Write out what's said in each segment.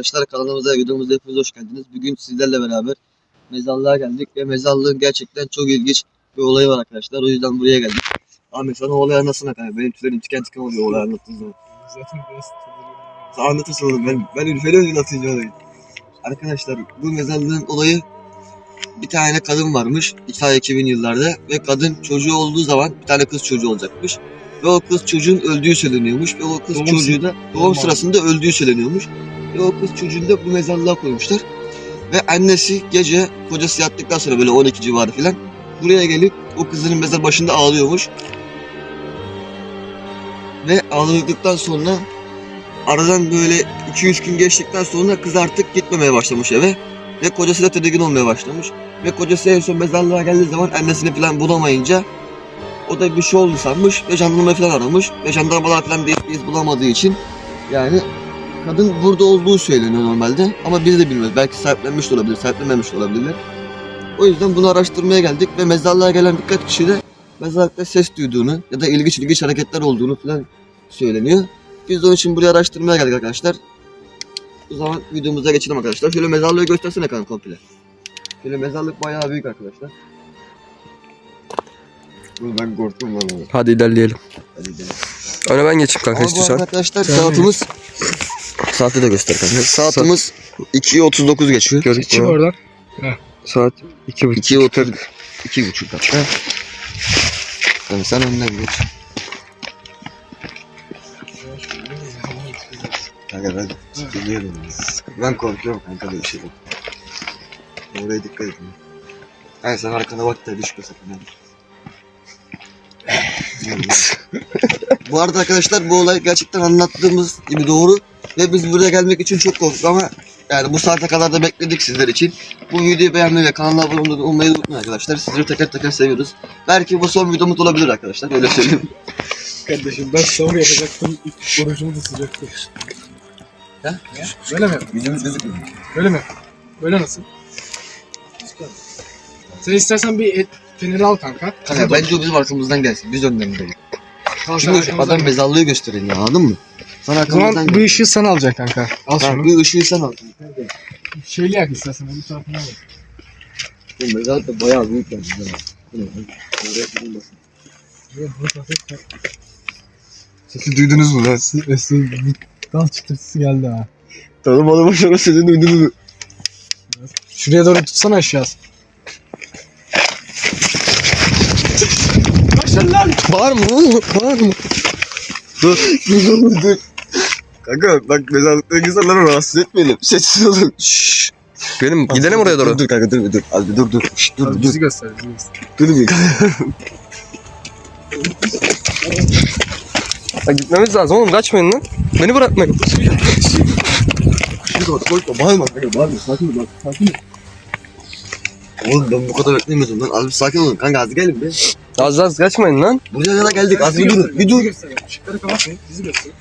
arkadaşlar kanalımıza videomuza hepiniz hoş geldiniz. Bugün sizlerle beraber mezarlığa geldik ve mezarlığın gerçekten çok ilginç bir olayı var arkadaşlar. O yüzden buraya geldik. Ahmet sana olay anlatsana kanka. Benim tüylerim tiken tiken oluyor olay anlattığın zaman. Zaten biraz. Sen anlatırsın oğlum ben, ben ürfeli önce anlatınca olayı. Arkadaşlar bu mezarlığın olayı bir tane kadın varmış 2000 yıllarda ve kadın çocuğu olduğu zaman bir tane kız çocuğu olacakmış. Ve o kız çocuğun öldüğü söyleniyormuş ve o kız Doğum çocuğu da doğum Doğum sırasında öldüğü söyleniyormuş. Ve o kız çocuğunu da bu mezarlığa koymuşlar. Ve annesi gece kocası yattıktan sonra böyle 12 civarı falan buraya gelip o kızının mezar başında ağlıyormuş. Ve ağladıktan sonra aradan böyle 2-3 gün geçtikten sonra kız artık gitmemeye başlamış eve. Ve kocası da tedirgin olmaya başlamış. Ve kocası en son mezarlığa geldiği zaman annesini falan bulamayınca o da bir şey oldu sanmış ve jandarma falan aramış. Ve jandarmalar falan hiçbir iz bulamadığı için yani kadın burada olduğu söyleniyor normalde. Ama biz de bilmiyoruz. Belki sahiplenmiş de olabilir, sahiplenmemiş de olabilirler. O yüzden bunu araştırmaya geldik ve mezarlığa gelen birkaç kişi de mezarlıkta ses duyduğunu ya da ilginç ilginç hareketler olduğunu falan söyleniyor. Biz de onun için buraya araştırmaya geldik arkadaşlar. O zaman videomuza geçelim arkadaşlar. Şöyle mezarlığı göstersene kanka komple. Şöyle mezarlık bayağı büyük arkadaşlar. Bunu ben korktum lan. Hadi ilerleyelim. Hadi gidelim. Öne ben geçeyim kanka Ama istiyorsan. arkadaşlar Tamam. Saati de göster kanka. Saatimiz 2.39 geçiyor. Gör, Çık oradan. Saat iki buçuk. 2.30 2.5 dakika. Yani sen önden geç. Kanka ben biliyorum. Ben korkuyorum kanka böyle şeyden. Oraya dikkat edin. Hayır sen arkana bak da düşme sakın. Bu arada arkadaşlar bu olay gerçekten anlattığımız gibi doğru. Ve biz buraya gelmek için çok korktuk ama yani bu saate kadar da bekledik sizler için. Bu videoyu beğenmeyi ve kanala abone olmayı unutmayın arkadaşlar. Sizleri teker teker seviyoruz. Belki bu son videomuz olabilir arkadaşlar. Öyle söyleyeyim. Kardeşim ben savur yapacaktım. Orucumu da sıcaktı. Ha? Böyle mi? Videomuz gözükmüyor. Böyle mi? Böyle nasıl? Sen istersen bir et feneri al kanka. Kanka bence o bizim arkamızdan gelsin. Biz önden gidelim. Kanka, Şimdi arkamızdan adam gel. mezarlığı gösterin ya anladın mı? Sana O arkamızdan zaman bu ışığı sen alacaksın kanka. Al şunu. bir ışığı sen al. Şeyli yak istersen. Bu tarafına al. Bu mezarlık da bayağı büyük yani. Bu ne lan? Oraya gidilmesin. Sesi duydunuz mu lan? Sesi dal çıtırtısı geldi ha. Oğlum boşuna sesini duydunuz mu? Şuraya doğru tutsana aşağı. Var mı oğlum? Var mı? Dur. Dur dur. Kanka bak mezarlıktaki insanları rahatsız etmeyelim. Sessiz olun. Şşş. Benim gidelim oraya doğru. Dur dur kanka dur dur. Abi dur dur. Şşş, dur Dur, dur. bizi göster. Bizi göster. Dur bir Ha, gitmemiz lazım oğlum kaçmayın lan. Beni bırakmayın. Şurada bak korkma bağırma kanka bağırma sakin ol bak sakin ol. Oğlum ben bu kadar beklemiyordum lan. Az bir sakin olun kanka az gelin be. Az az kaçmayın lan. Buraya kadar geldik az bir dur. Bir dur. Işıkları kapatmayın. Bizi göster.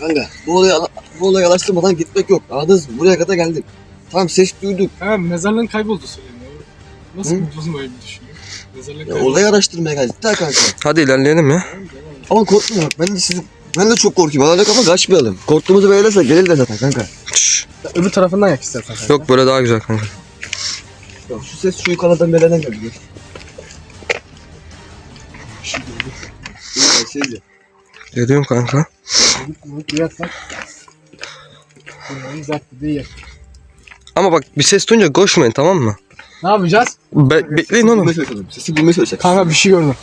Kanka bu olaya, bu olaya araştırmadan gitmek yok. Anladınız mı? Buraya kadar geldik. Tamam ses duyduk. Ha mezarlığın kayboldu söyleniyor. Nasıl bir düşünüyor? Mezarlığın Ya, kayboldu. olayı araştırmaya geldik. Ta kanka. Hadi ilerleyelim ya. Ama korkma bak ben de sizin ben de çok korkuyorum. Alacak ama kaçmayalım. Korktuğumuzu belirlerse gelir de zaten kanka. Şşş. Öbür tarafından yak istersen. kanka. Yok böyle daha güzel kanka. Ya, şu ses şu yukarıdan beleden geliyor. Şeyce. Geliyorum kanka. Bunu duyarsak. Bunların zapt dediği yer. Ama bak bir ses duyunca koşmayın tamam mı? Ne yapacağız? Be- bekleyin oğlum. Sesi bulmaya çalışalım. Kanka bir şey gördüm.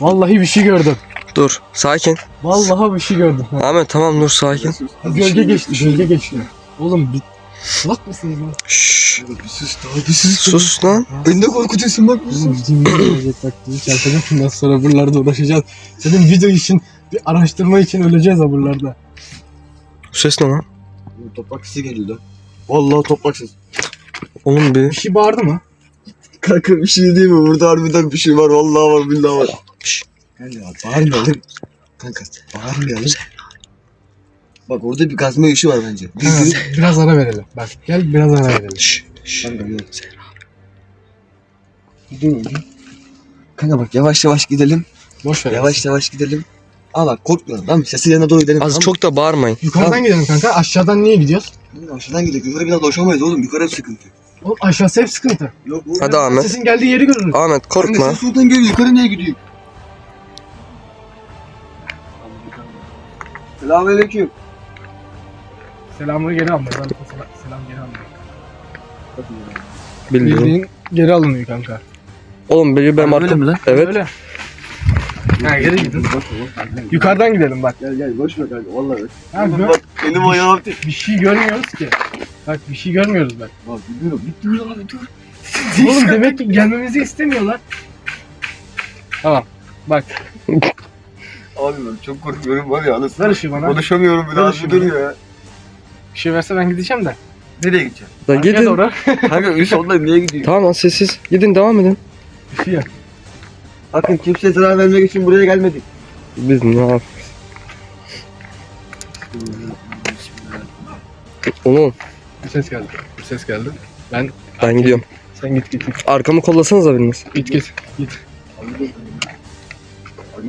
Vallahi bir şey gördüm. Dur sakin. Vallahi bir şey gördüm. Ahmet tamam dur sakin. Gölge geçti, gölge geçti. Oğlum bir salak mısınız lan? Şşş. Bir sus daha bir sus. Sus lan. Beni de korkutuyorsun bak. Oğlum bizim gelecek bak bizi çarpacak bundan sonra buralarda uğraşacağız. Senin video için bir araştırma için öleceğiz ha buralarda. Bu ses ne lan? Toprak sesi geliyor lan. Vallahi toprak sesi. Oğlum bir Bir şey bağırdı mı? Kanka bir şey değil mi? Burada harbiden bir şey var. Vallahi var billahi var. Kanka bağırmayalım. Kanka bağırmayalım. Bak orada bir gazma işi var bence. Bir Ha, yürü. biraz ara verelim. Bak gel biraz ara verelim. Kanka yok. Gidiyor? Kanka bak yavaş yavaş gidelim. Boş ver. Yavaş yavaş gidelim. Ama bak korkmuyorum. Ben sesi yerine doğru gidelim. Az tamam mı? çok da bağırmayın. Yukarıdan gidelim kanka. Aşağıdan niye gidiyoruz? Oğlum Aşağıdan gidelim. Yukarı bir daha dolaşamayız oğlum. Yukarı hep sıkıntı. Oğlum aşağısı hep sıkıntı. Yok oğlum. Hadi Ahmet. Sesin geldiği yeri görürüz. Ahmet Kanka korkma. ses oradan geliyor. Yukarı niye gidiyor? Selamünaleyküm. Selamını geri alma. Ben selam, selam geri alma. Bilmiyorum. Bildiğin geri alınıyor kanka. Oğlum biri benim Öyle mi lan? Evet. Öyle. Ha geri gidin. Yukarıdan gidelim bak. Gel gel boş ver kanka vallahi. bak. Ha, gör- bak benim ayağım tek. Bir şey görmüyoruz ki. Bak bir şey görmüyoruz bak. Bak gidiyorum. Abi dur. Oğlum demek ki gelmemizi istemiyorlar. Tamam. Bak. Abi ben çok korkuyorum var ya anasını. Ver ışığı bana. Konuşamıyorum bir daha bir dur ya. Bir şey verse ben gideceğim de. Nereye gideceğim? Da Arkaya gidin. doğru. Kanka üst onlar niye gidiyor? Tamam lan sessiz. Gidin devam edin. Bir şey. Bakın kimseye zarar vermek için buraya gelmedik. Biz ne yap? Oğlum Bir ses geldi. Bir ses geldi. Ben ben gidiyorum. sen git git git. Arkamı kollasanıza biriniz. Git git. Git.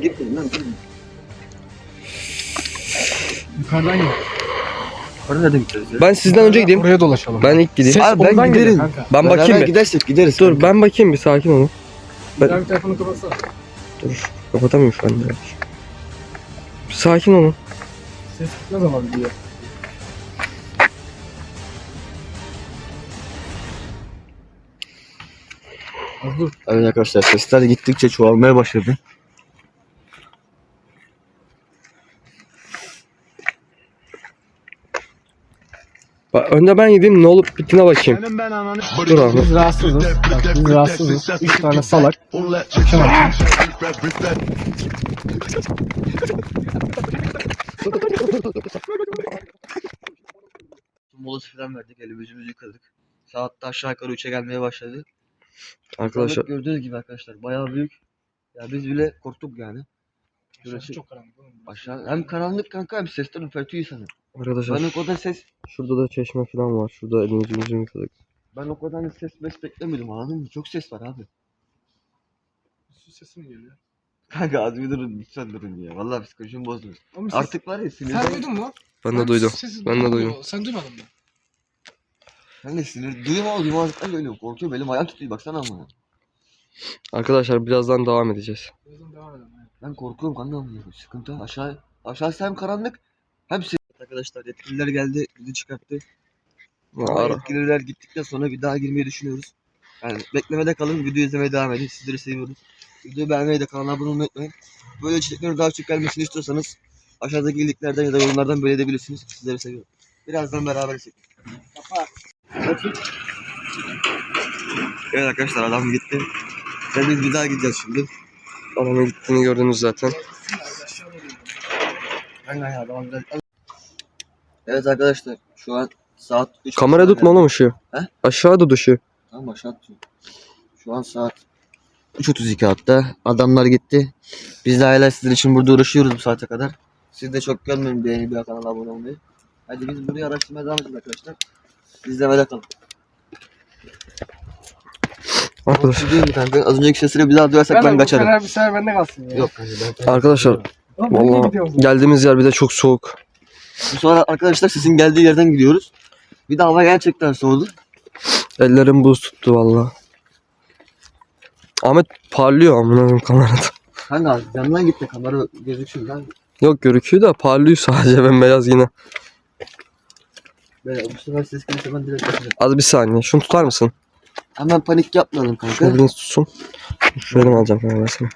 Gitmeyin lan. Yukarıdan git. Para nereden gideceğiz ya? Ben sizden önce gideyim. Oraya dolaşalım. Ben ilk gideyim. Ses Abi ben geliyor giderim. kanka. Ben bakayım bir. gidersek gideriz. Dur ben bakayım bir sakin olun. Ben- bir telefonu kapatsana. Kapatamıyorum şu an. Bir sakin olun. Ses ne zaman gidiyor? Az dur. Evet arkadaşlar sesler gittikçe çoğalmaya başladı. Bak, önde ben gideyim ne olup bittiğine bakayım. Benim ben ananı. Dur abi. Biz rahatsızız. Bak biz rahatsızız. Üç tane salak. Akşam akşam. Molası falan verdik. Elimizi yüzümüzü yıkadık. Saatte aşağı yukarı 3'e gelmeye başladı. Arkadaşlar gördüğünüz gibi arkadaşlar bayağı büyük. Ya biz bile korktuk yani. Burası çok karanlık. oğlum. Aşağı hem karanlık kanka hem sesten ürpertiyor insanı. arkadaşlar Ben o kadar ses şurada da çeşme falan var. Şurada elimizi yüzümüzü yıkadık. ben o kadar ses mes beklemedim anladın mı? Çok ses var abi. Su sesi mi geliyor? Kanka az bir durun lütfen durun ya. Vallahi psikolojimi bozdunuz. Oğlum ses- Artık var ya Sen sinirden... duydun mu? Ben de duydum. sesi Ben de duydum. Sen duymadın mı? Ben de sinir... Duyma duymazlıktan ölüyorum. Korkuyorum elim ayağım tutuyor baksana ama. Arkadaşlar birazdan devam edeceğiz. Birazdan devam edelim. Ben korkuyorum kanka sıkıntı. Aşağı aşağısı hem karanlık hem ses. Arkadaşlar yetkililer geldi bizi çıkarttı. Ama yetkililer gittikten sonra bir daha girmeyi düşünüyoruz. Yani beklemede kalın, video izlemeye devam edin. Sizleri seviyoruz. Videoyu beğenmeyi de kanala abone olmayı unutmayın. Böyle içeriklerin daha çok gelmesini istiyorsanız aşağıdaki linklerden ya da yorumlardan böyle edebilirsiniz. Sizleri seviyorum. Birazdan beraber çekin. Evet arkadaşlar adam gitti. Ve biz bir daha gideceğiz şimdi. Adamın gittiğini gördünüz zaten. Evet arkadaşlar şu an saat 3. Kamera tutma oğlum ışığı. He? Aşağı tut ışığı. Tamam aşağı atıyor. Şu an saat 3.32 hatta. Adamlar gitti. Biz de hala sizin için burada uğraşıyoruz bu saate kadar. Siz de çok görmeyin beğeni bir kanala abone olmayı. Hadi biz burayı araştırmaya devam edeceğiz arkadaşlar. İzlemede kalın. Arkadaşlar. Değil mi kanka? Az önceki sesini bir daha duyarsak ben, kaçarım. Bir sefer bende kalsın ya. Yok kanka ben Arkadaşlar gidiyorsun? geldiğimiz yer bir de çok soğuk. Sonra arkadaşlar sesin geldiği yerden gidiyoruz. Bir de hava gerçekten soğudu. Ellerim buz tuttu vallahi. Ahmet parlıyor amına koyayım kamerada. Kanka yanından gitti kamera gözüksün lan. Yok görüküyor da parlıyor sadece bembeyaz yine. Böyle bu sefer ses gelirse ben direkt. Az bir saniye. Şunu tutar mısın? Hemen panik yapmayalım kanka. Şunu biriniz tutsun. Şöyle mi alacağım kanka versene.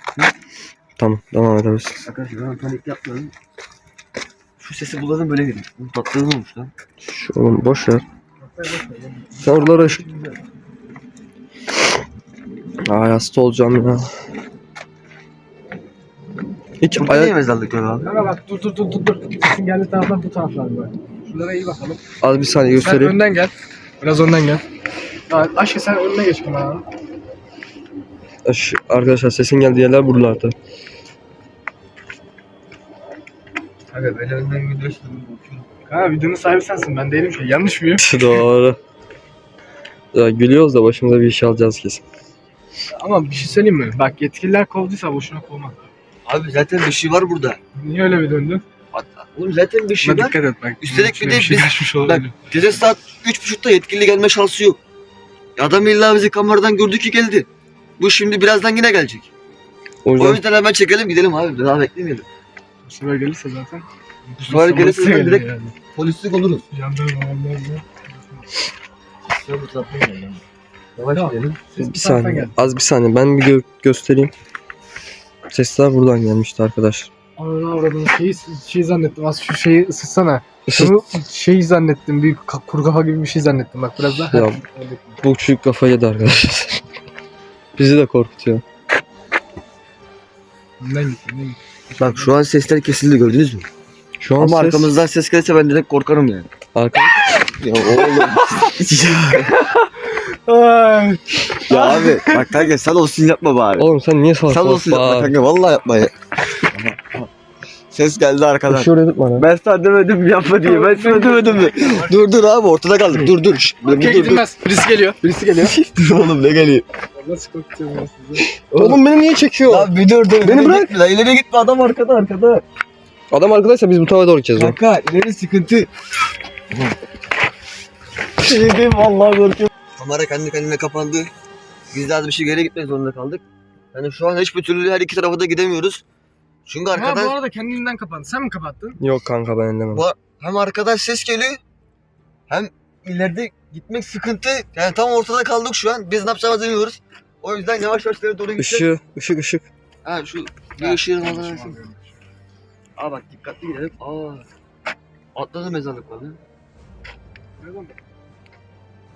Tamam devam edebiliriz. Arkadaşlar hemen panik yapmayalım. Şu sesi bulalım böyle gidelim. Bu tatlı olmuş lan. Şu oğlum boş ver. Sen oralara ışık. Ay hasta olacağım ya. Hiç Burada niye ayak mezarlık yok abi? Kanka bak dur dur dur dur dur. Sesin geldiği taraflar bu taraflar böyle. Şunlara iyi bakalım. az bir saniye Sen göstereyim. önden gel. Biraz önden gel. Ya, aşkı sen önüne geç kameranın. Aş- Arkadaşlar sesin geldiği yerler buralarda. Kanka ben önden gidiyorsun. Kanka videonun sahibi sensin ben değilim ki. Yanlış mıyım? Doğru. Ya gülüyoruz da başımıza bir iş alacağız kesin. Ama bir şey söyleyeyim mi? Bak yetkililer kovduysa boşuna kovmaz. Abi zaten bir şey var burada. Niye öyle bir döndün? Hatta- Oğlum zaten bir şey Buna var. dikkat et bak. Üstelik bir de şey biz- olabilir. Gece saat üç buçukta yetkili gelme şansı yok. Adam illa bizi kameradan gördü ki geldi. Bu şimdi birazdan yine gelecek. O O yüzden yüzden hemen çekelim gidelim abi. Daha beklemeyelim. Bu sefer gelirse zaten. Bu sefer gelirse zaten direkt- yani. Polislik oluruz. Jandarma jandarma. Yavaş Tamam. gidelim. Siz bir saniye. Az bir saniye. Ben bir gö- göstereyim. Sesler buradan gelmişti arkadaşlar. Ananı avradını şeyi, şey zannettim. Az şu şeyi ısıtsana. Şunu şey zannettim. Bir ka- kuru kafa gibi bir şey zannettim. Bak biraz daha. Ya. bu çocuk kafayı yedi arkadaşlar. Bizi de korkutuyor. Git. Bak şu an sesler kesildi gördünüz mü? Şu an Ama ses arkamızdan ses gelirse ben direkt korkarım yani. arka... Ya oğlum. Ay. ya abi bak kanka sen olsun yapma bari. Oğlum sen niye salak Sen olsun yapma kanka vallahi yapma ya. Ses geldi arkadan. Tutma lan. Ben sana demedim yapma diye. Ben sana demedim mi? dur dur abi ortada kaldık. Dur dur. Şşt, dur, Okey dur, dur. gidilmez. Birisi geliyor. Birisi geliyor. dur oğlum ne geliyor? Nasıl korkutuyorum ben sizi? Oğlum beni niye çekiyor? Lan bir dur dur. Beni bırak. Gitme, lan, ileri gitme adam arkada arkada. Adam arkadaşsa biz bu tarafa doğru gideceğiz lan. Kanka ileri sıkıntı. Şey diyeyim vallahi korkuyorum. Kamera kendi kendine kapandı. Biz de az bir şey geri gitmek zorunda kaldık. Yani şu an hiçbir türlü her iki tarafa da gidemiyoruz. Çünkü Ha bu arkadan arada kendinden kapandı. Sen mi kapattın? Yok kanka ben ellemem. Bu- hem arkadan ses geliyor hem ileride gitmek sıkıntı. Yani tam ortada kaldık şu an. Biz ne yapacağımızı bilmiyoruz. O yüzden yavaş yavaş ileri doğru gideceğiz. Işığı, ışık ışık. Ha şu bir ışığın versin. Aa bak dikkatli gidelim. Aa. Atladı mezarlık var lan.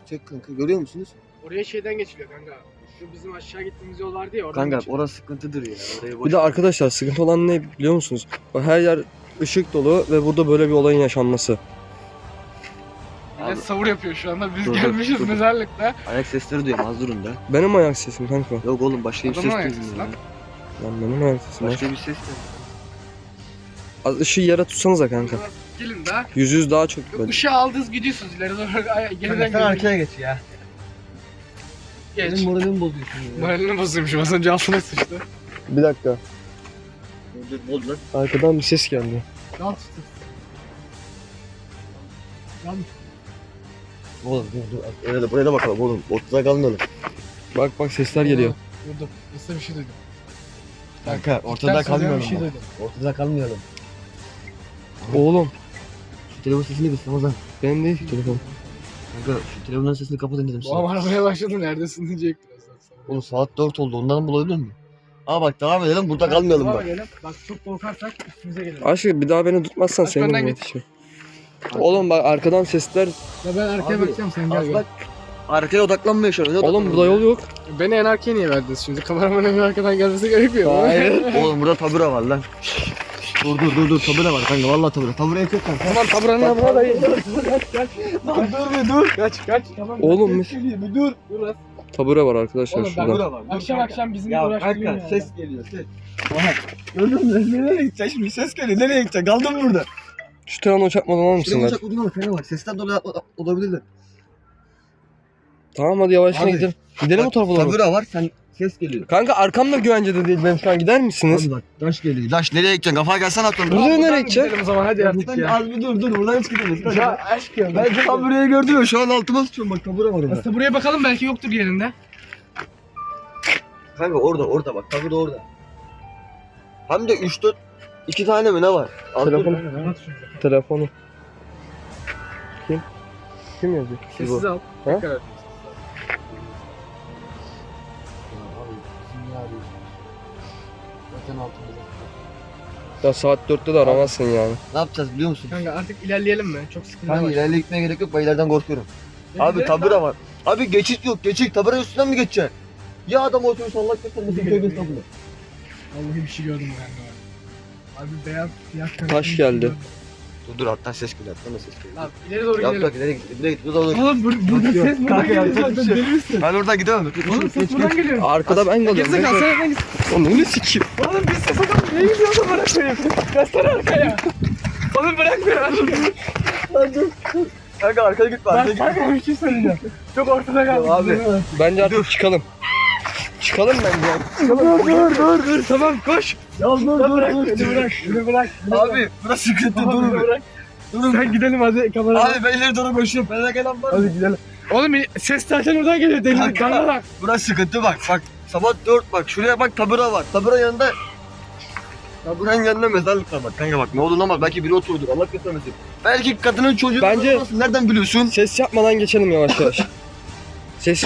Çek kanka görüyor musunuz? Oraya şeyden geçiliyor kanka. Şu bizim aşağı gittiğimiz yol vardı ya Kanka geçiliyor. orası sıkıntıdır ya. Orayı boş Bir de arkadaşlar sıkıntı olan ne biliyor musunuz? Her yer ışık dolu ve burada böyle bir olayın yaşanması. Millet savur yapıyor şu anda. Biz Dur, dur, gelmişiz dur. mezarlıkta. Ayak sesleri duyuyorum az durun da. Benim ayak sesim kanka. Yok oğlum başka bir ses Adamın ayak sesi lan. Lan benim ayak sesim. Başka bir ses de. Az ışığı yere tutsanıza kanka. Gelin daha. Yüz yüz daha çok Yok böyle. ışığı aldınız gidiyorsunuz ileri doğru. Ay, Geriden Sen gelin. geç ya. Geç. Benim moralimi bozuyorsun ya. Moralini bozuyormuşum az önce altına sıçtı. Bir dakika. Oldu lan? Arkadan bir ses geldi. Dal tuttu. Oğlum dur dur. Öyle de buraya da bakalım oğlum. Ortada kalmayalım. Bak bak sesler geliyor. Durdum. Nasıl bir şey duydum. Kanka ortada kalmayalım. Bir şey duydum. Ortada kalmayalım. Oğlum Şu telefon sesini kıs Ramazan. benim değil ki telefon. Kanka şu telefonun sesini kapatın dedim Babam sana. aramaya başladı neredesin diyecek birazdan sana. Oğlum saat 4 oldu ondan bulabilir mi? Aa bak devam edelim burada kalmayalım Devam bak. edelim. Bak çok korkarsak üstümüze gelir. Aşkım bir daha beni tutmazsan Aç senin önden yetişir. Oğlum bak arkadan sesler. Ya ben arkaya Abi, bakacağım sen gel Az gel. bak. Arkaya odaklanmıyor şu an. Oğlum burada ya. yol yok. Beni en arkaya niye verdiniz şimdi? Kameramanın bir arkadan gelmesi gerekmiyor mu? Hayır. Oğlum burada tabura var lan. Dur dur dur dur tabura var kanka vallahi tabura. Tabura yok kanka. Tamam taburanın yanına da gel. Lan dur bir dur. Kaç kaç. Tamam. Oğlum geliyor bir dur. Dur lan. tabure var arkadaşlar Oğlum şurada. Tabura var. dur Akşam kanka. akşam bizim Ya uğraştırıyor kanka ya. ses geliyor ses. Aha. Gördün mü? Nereye gideceksin şimdi? Ses geliyor. Nereye gideceksin? Kaldın burada. Şu telefonu çakmadan alır mısınlar? uçak uydurma bak. bak. Sesten dolayı olabilirler. Tamam hadi yavaştan Abi, gidelim. Gidelim o tarafa doğru. Tabura var. Sen ses geliyor. Kanka arkamda güvencede değil benim şu an gider misiniz? Hadi bak taş geliyor. Taş nereye gideceksin? Kafaya gelsene. Burada Buradan nereye gideceğiz? gidelim o zaman hadi artık Buradan ya. az bir dur dur. Buradan hiç gidemeyiz. Ya aşkım. Ben taburayı gördüm ya. Şu an altıma sıçıyorum. Bak tabura var orada. Aslında buraya bakalım belki yoktur yerinde. Kanka orada orada bak. Tabura orada. Hem de 3 4 2 tane mi ne var? Al dur. Telefon. Telefonu. Kim? Kim yazıyor? Sessiz al. Ha? Tekrar Zaten altımızda. Ya saat 4'te de aramazsın yani. Ne yapacağız biliyor musun? Kanka artık ilerleyelim mi? Çok sıkıntı Kanka var. gitmeye gerek yok. Ben ileriden korkuyorum. Ya Abi gidelim tabura var. Abi geçit yok. Geçit. Tabura üstünden mi geçeceksin? Ya adam otobüs Allah göstermesin. Tövbe estağfurullah. Vallahi bir şey gördüm ben de. Abi beyaz siyah kanatlı Taş bir şey geldi. gördüm. Dur dur alttan ses geliyor. Alttan da ses geliyor. Lan ileri doğru Yap gidelim. bak ileri git. İleri git. Burada olur. Oğlum bur burada ses buradan kanka, geliyor yapacak zaten bir şey yok. deli misin? Ben oradan gidemem. Oğlum ses buradan geliyor. Arkada ben kalıyorum. Gerizekalı sen nereden gitsin? Onu ne sikeyim? Oğlum biz ses adam neye gidiyorsun bırak beni. Göster arkaya. Oğlum bırak beni. Kanka arkaya git. Arkaya Ben git. kanka bir şey söyleyeceğim. Çok ortada kaldık. abi. Bence artık çıkalım. Çıkalım bence. Dur dur dur dur tamam koş. Ya dur dur dur. Beni bırak. Beni bırak. Abi burası sıkıntı dur. beni bırak. Sen gidelim hadi kamera. Abi ben ileri doğru koşuyorum. Bana gelen var? Hadi gidelim. Oğlum ses zaten oradan geliyor deli kanarak. Burası sıkıntı bak. Bak sabah 4 bak. Şuraya bak tabura var. Tabura yanında Taburanın yanında mezarlık var bak kanka bak ne olur ama belki biri oturdu Allah göstermesin. Belki kadının çocuğu Bence- olmasın, nereden biliyorsun? Ses yapmadan geçelim yavaş yavaş. Ses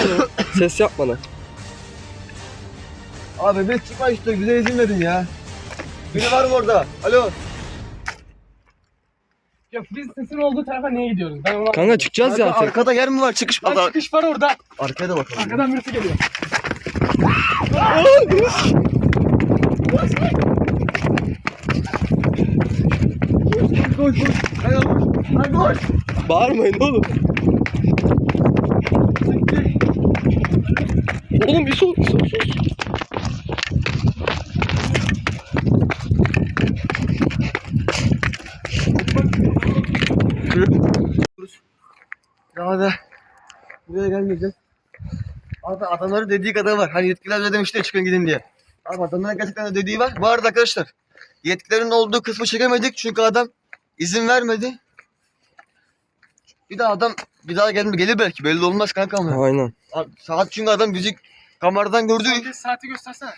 ses yapmadan. Abi biz çıkma işte bize izin verin ya. Biri var mı orada? Alo. Ya biz sesin olduğu tarafa niye gidiyoruz? Ben ona Kanka çıkacağız Kanka, ya artık. arkada yer mi var? Çıkış Lan var. çıkış var orada. Arkaya da bakalım. Arkadan birisi geliyor. Koş koş. Koş. Hadi koş. Bağırmayın oğlum. Oğlum bir sol bir sol. bir sol. Daha da buraya gelmeyeceğiz. Abi adamların dediği kadar var. Hani yetkililer de demişti ya, çıkın gidin diye. Abi adamların gerçekten de dediği var. Vardı arkadaşlar. Yetkilerin olduğu kısmı çekemedik çünkü adam izin vermedi. Bir de adam bir daha gelir, gelir belki belli olmaz kanka ama. Aynen. Abi, Saat çünkü adam bizi kameradan gördü. Bir saati göstersene.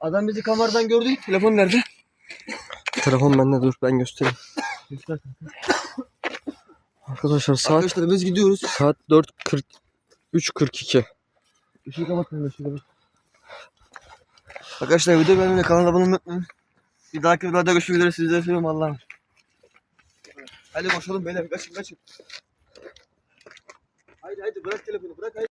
Adam bizi kameradan gördü. Telefon nerede? Telefon bende dur ben göstereyim. Arkadaşlar saat Arkadaşlar biz gidiyoruz. saat 4.40 3.42. Işığı kapatın, ışığı kapatın. Arkadaşlar video beğenmeyi, kanala abone unutmayın. Bir dahaki videoda görüşmek üzere. Sizleri seviyorum Allah'ım. Hadi koşalım beyler. Kaçın kaçın. Haydi haydi bırak telefonu bırak haydi.